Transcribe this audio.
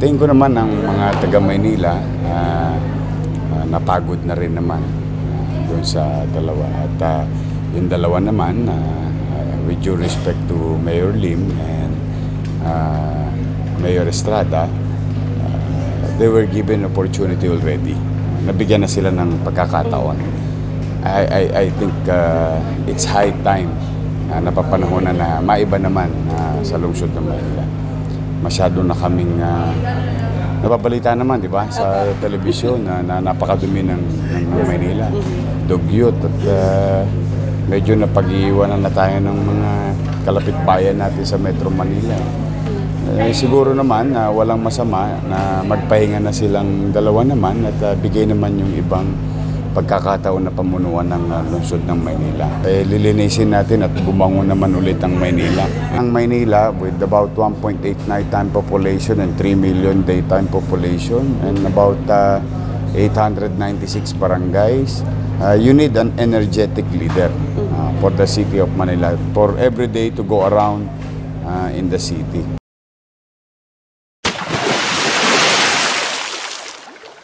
tingin ko naman ang mga taga Maynila ah, ah, napagod na rin naman ah, doon sa dalawa. At ah, yung dalawa naman, ah, with due respect to Mayor Lim and ah, Mayor Estrada, ah, they were given opportunity already. Nabigyan na sila ng pagkakataon. I, I, I think uh, it's high time na napapanahon na na maiba naman ah, sa lungsod ng Manila. Masyado na kaming uh, nababalita naman, di ba, sa telebisyon na, na napakadumi ng, ng, ng Manila. Dugyot at ah, medyo napag-iiwanan na tayo ng mga kalapit bayan natin sa Metro Manila. Eh, siguro naman na walang masama na magpahinga na silang dalawa naman at ah, bigay naman yung ibang pagkakataon na pamunuan ng ah, lungsod ng Maynila. Eh, lilinisin natin at bumangon naman ulit ang Maynila. Ang Maynila with about 1.8 nighttime population and 3 million daytime population and about ah, 896 barangays, ah, you need an energetic leader ah, for the city of Manila for every day to go around ah, in the city.